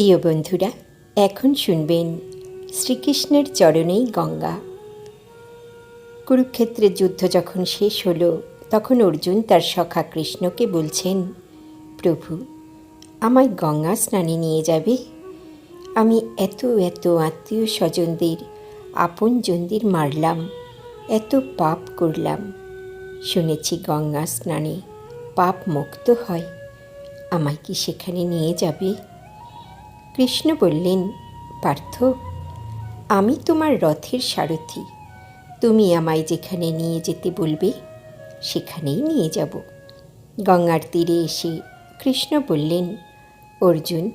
প্রিয় বন্ধুরা, এখন শুনবেন শ্রীকৃষ্ণের চরণেই গঙ্গা। কুরুক্ষেত্রের যুদ্ধ যখন শেষ হলো, তখন অর্জুন তার সখা কৃষ্ণকে বলছেন, প্রভু, আমায় গঙ্গা স্নানে নিয়ে যাবে? আমি এত এত আত্মীয় স্বজনদের আপন আপনজনদের মারলাম, এত পাপ করলাম। শুনেছি গঙ্গা স্নানে পাপ মুক্ত হয়। আমায় কি সেখানে নিয়ে যাবে? কৃষ্ণ বললেন, পার্থ, আমি তোমার রথের সারথি। তুমি আমায় যেখানে নিয়ে যেতে বলবে, সেখানেই নিয়ে যাব। গঙ্গার তীরে এসে কৃষ্ণ বললেন, অর্জুন,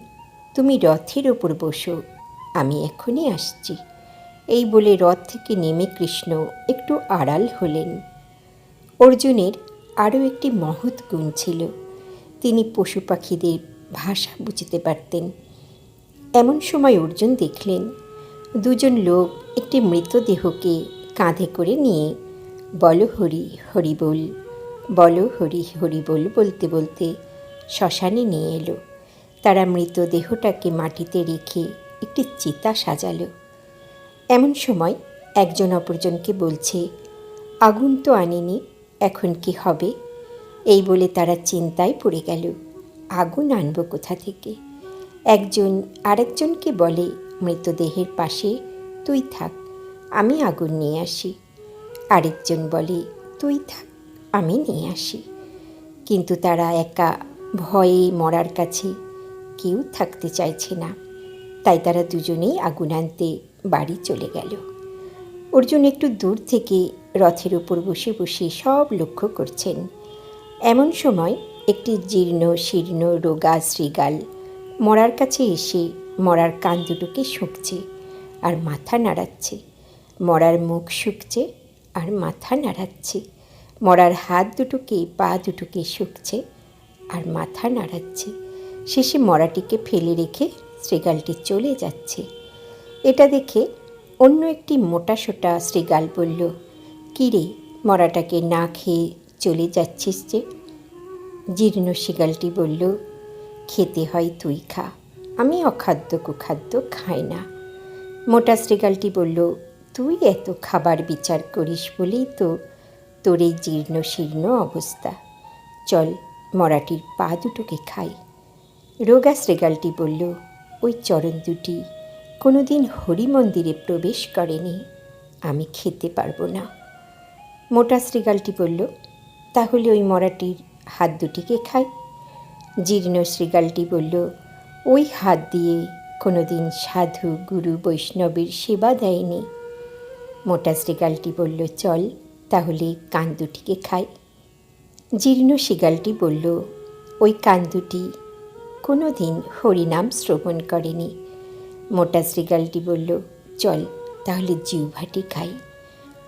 তুমি রথের ওপর বসো, আমি এখনই আসছি। এই বলে রথ থেকে নেমে কৃষ্ণ একটু আড়াল হলেন। অর্জুনের আরও একটি মহৎ গুণ ছিল, তিনি পশু পাখিদের ভাষা বুঝতে পারতেন। এমন সময় অর্জুন দেখলেন, দুজন লোক একটি মৃতদেহকে কাঁধে করে নিয়ে, বল হরি হরি বল বল হরি হরি বল বলতে বলতে শ্মশানে নিয়ে এলো। তারা মৃতদেহটাকে মাটিতে রেখে একটি চিতা সাজালো। এমন সময় একজন অপরজনকে বলছে আগুন তো আনেনি, এখন কি হবে? এই বলে তারা চিন্তায় পড়ে গেল। আগুন আনব কোথা থেকে? একজন আরেকজনকে বলে, মৃতদেহের পাশে তুই থাক, আমি আগুন নিয়ে আসি। আরেকজন বলে, তুই থাক, আমি নিয়ে আসি। কিন্তু তারা একা ভয়ে মরার কাছে কেউ থাকতে চাইছে না। তাই তারা দুজনেই আগুন আনতে বাড়ি চলে গেল। অর্জুন একটু দূর থেকে রথের উপর বসে বসে সব লক্ষ্য করছেন। এমন সময় একটি জীর্ণ, শীর্ণ, রোগা শ্রীগাল মরার কাছে এসে মরার কান দুটোকে শুকছে আর মাথা নাড়াচ্ছে। মরার মুখ শুকছে আর মাথা নাড়াচ্ছে। মরার হাত দুটোকে, পা দুটোকে শুকছে আর মাথা নাড়াচ্ছে। শেষে মরাটিকে ফেলে রেখে শ্রীগালটি চলে যাচ্ছে। এটা দেখে অন্য একটি মোটা সোটা শ্রীগাল বলল কী রে মরাটাকে না খেয়ে চলে যাচ্ছিস যে? জীর্ণ শিগালটি বলল খেতে হয় তুই খা। আমি অখাদ্য কুখাদ্য খাই না। মোটা শ্রীগালটি বলল, তুই এত খাবার বিচার করিস বলেই তো তোর এই জীর্ণ শীর্ণ অবস্থা। চল, মরাটির পা দুটোকে খাই। রোগা শ্রীগালটি বলল, ওই চরণ দুটি কোনো দিন হরি মন্দিরে প্রবেশ করেনি। আমি খেতে পারব না। মোটা শ্রীগালটি বলল, তাহলে ওই মরাটির হাত দুটিকে খাই। জীর্ণ শ্রীগালটি বলল, ওই হাত দিয়ে কোনো দিন সাধু গুরু বৈষ্ণবের সেবা দেয়নি? মোটা শ্রীগালটি বলল, চল, তাহলে কান দুটিকে খাই। জীর্ণ শিগালটি বলল, ওই কান দুটি কোনো দিন হরিনাম শ্রবণ করেনি। মোটা শ্রীগালটি বলল, চল, তাহলে জিউভাটি খাই।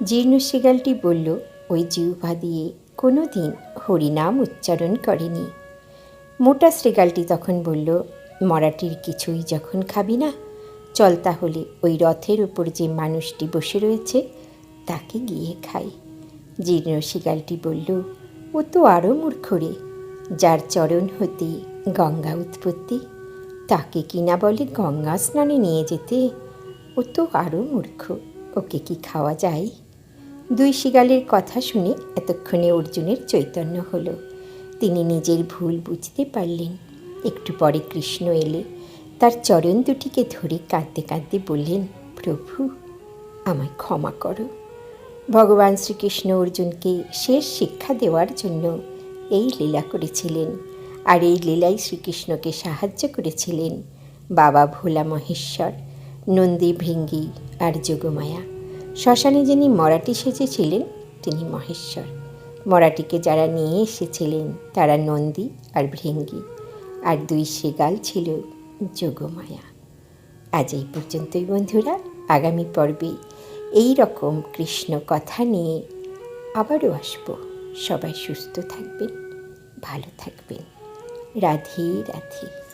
জীর্ণ শিগালটি বলল, ওই জিউভা দিয়ে কোনো দিন হরিনাম উচ্চারণ করেনি। মোটা শ্রীগালটি তখন বলল, মরাটির কিছুই যখন খাবি না, চল তাহলে ওই রথের উপর যে মানুষটি বসে রয়েছে, তাকে গিয়ে খাই। জীর্ণ শিগালটি বলল, ও তো আরও মূর্খ রে, যার চরণ হতে গঙ্গা উৎপত্তি, তাকে কিনা বলে গঙ্গা স্নানে নিয়ে যেতে? ও তো আরও মূর্খ, ওকে কি খাওয়া যায়? দুই শিগালের কথা শুনে এতক্ষণে অর্জুনের চৈতন্য হলো। তিনি নিজের ভুল বুঝতে পারলেন। একটু পরে কৃষ্ণ এলে, তার চরণ দুটিকে ধরে কাঁদতে কাঁদতে বললেন, প্রভু, আমায় ক্ষমা করো। ভগবান শ্রীকৃষ্ণ অর্জুনকে শেষ শিক্ষা দেওয়ার জন্য এই লীলা করেছিলেন আর এই লীলাই শ্রীকৃষ্ণকে সাহায্য করেছিলেন। বাবা ভোলা মহেশ্বর, নন্দী ভৃঙ্গি আর যোগমায়া। শ্মশানে যিনি মরাটি সেজেছিলেন, তিনি মহেশ্বর। মরাটিকে যারা নিয়ে এসেছিলেন তারা নন্দী আর ভৃঙ্গি, আর দুই সেগাল ছিল যোগমায়া। আজ এই পর্যন্তই বন্ধুরা, আগামী পর্বে এই রকম কৃষ্ণ কথা নিয়ে আবারও আসব। সবাই সুস্থ থাকবেন, ভালো থাকবেন। রাধে রাধে।